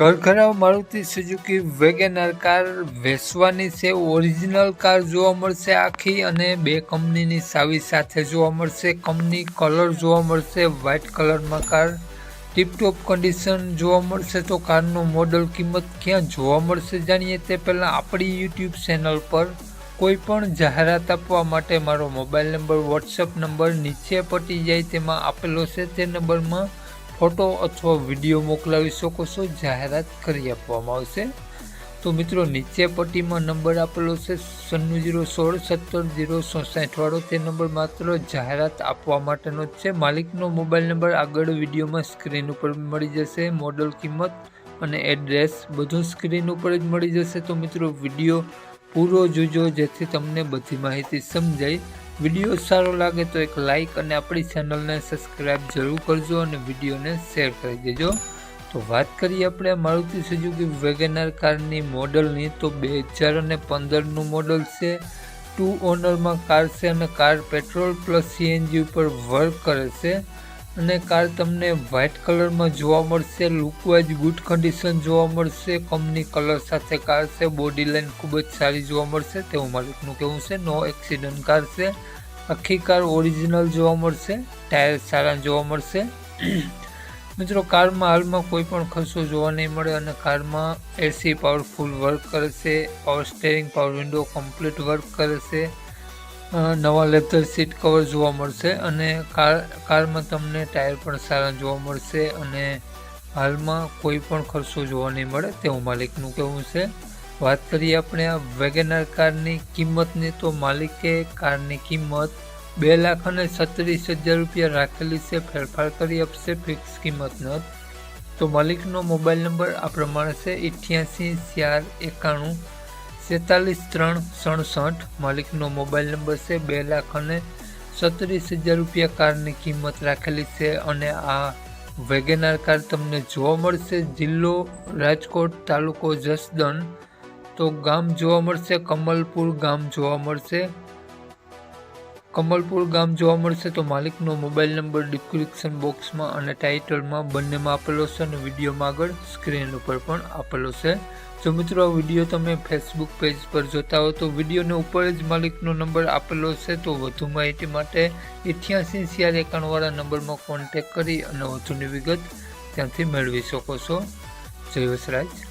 ઘરઘરાવ Maruti Suzuki WagonR car વેચવાની છે. Original car જોવા મળશે આખી અને બે કંપનીની સાવી સાથે જોવા મળશે. કંપની કલર જોવા મળશે વ્હાઇટ કલરમાં કાર. ટીપટોપ કન્ડિશન જોવા મળશે તો કારનું મોડલ કિંમત ક્યાં જોવા મળશે જાણીએ તે પહેલાં આપણી યુટ્યુબ ચેનલ પર કોઈ પણ જાહેરાત આપવા માટે મારો મોબાઈલ નંબર વોટ્સઅપ નંબર નીચે પટી જાય તેમાં આપેલો છે. તે નંબરમાં ફોટો અથવા વીડિયો મોકલાવી શકો છો, જાહેરાત કરી આપવામાં આવશે. તો મિત્રો, નીચે પટ્ટીમાં નંબર આપેલો છે સન્નું જીરો સોળ સત્તર જીરો સોસાઠવાળો તે નંબર માત્ર જાહેરાત આપવા માટેનો જ છે. માલિકનો મોબાઈલ નંબર આગળ વિડીયોમાં સ્ક્રીન ઉપર મળી જશે, મોડલ કિંમત અને એડ્રેસ બધું સ્ક્રીન ઉપર જ મળી જશે. તો મિત્રો, વીડિયો પૂરો જોજો, જેથી તમને બધી માહિતી સમજાય. વીડિયો સારો લાગે તો એક લાઈક અને આપણી ચેનલને સબસ્ક્રાઈબ જરૂર કરજો અને વિડીયોને શેર કરી દેજો. તો વાત કરીએ આપણે મારુતિ સુઝુકી વેગેનાર કારની મોડલની. તો બે હજાર અને પંદરનું મોડલ છે. ટુ ઓનરમાં કાર છે અને કાર પેટ્રોલ પ્લસ સીએનજી ઉપર વર્ક કરે છે. અને કાર તમને વ્હાઇટ કલરમાં જોવા મળશે લુકવાઇઝ ગુડ કન્ડિશન જોવા મળશે કંપની કલર સાથે કાર છે બોડી લાઇન ખૂબ જ સારી જોવા મળશે, તેવું માલિકનું કહેવું છે નો એક્સિડન્ટ કાર છે, આખી કાર ઓરિજિનલ જોવા મળશે ટાયર સારા જોવા મળશે. મિત્રો, કારમાં હાલમાં કોઈ પણ ખર્ચો જોવા નહીં મળે અને કારમાં એસી પાવરફુલ વર્ક કરે છે power steering power window complete work કરે છે. નવા લેધર સીટ કવર જોવા મળશે અને કાર, કારમાં તમને ટાયર પણ સારા જોવા મળશે અને હાલમાં કોઈ પણ ખર્ચો જોવા નહીં મળે તેવું માલિકનું કહેવું છે. વાત કરીએ આપણે આ વેગેનાર કારની કિંમતની તો માલિકે કારની કિંમત બે લાખ અને છત્રીસ હજાર રૂપિયા રાખેલી છે, ફેરફાર કરી આપશે ફિક્સ કિંમત ન તો માલિકનો મોબાઈલ નંબર આ પ્રમાણે છે અઠ્યાસી ચાર એકાણું સેતાલીસ ત્રણ સડસઠ માલિકનો મોબાઈલ નંબર છે બે લાખ અને છત્રીસ હજાર રૂપિયા કારની કિંમત રાખેલી છે અને આ વેગેનાર કાર તમને જોવા મળશે. જિલ્લો રાજકોટ તાલુકો જસદણ. તો ગામ જોવા મળશે, કમલપુર ગામ જોવા મળશે. કમલપુર ગામ જોવા મળશે તો માલિકનો મોબાઈલ નંબર ડિસ્ક્રિપ્શન બોક્સમાં અને ટાઇટલમાં બંનેમાં આપેલો છે અને વિડીયોમાં આગળ સ્ક્રીન ઉપર પણ આપેલો છે. જો મિત્રો આ વીડિયો તમે ફેસબુક પેજ પર જોતા હો તો વિડીયોને ઉપર જ માલિકનો નંબર આપેલો છે તો વધુ માહિતી માટે ઇઠ્યાસી સિયાર એકાણુંવાળા નંબરમાં કોન્ટેક કરી અને વધુની વિગત ત્યાંથી મેળવી શકો છો. જય વસરાજ.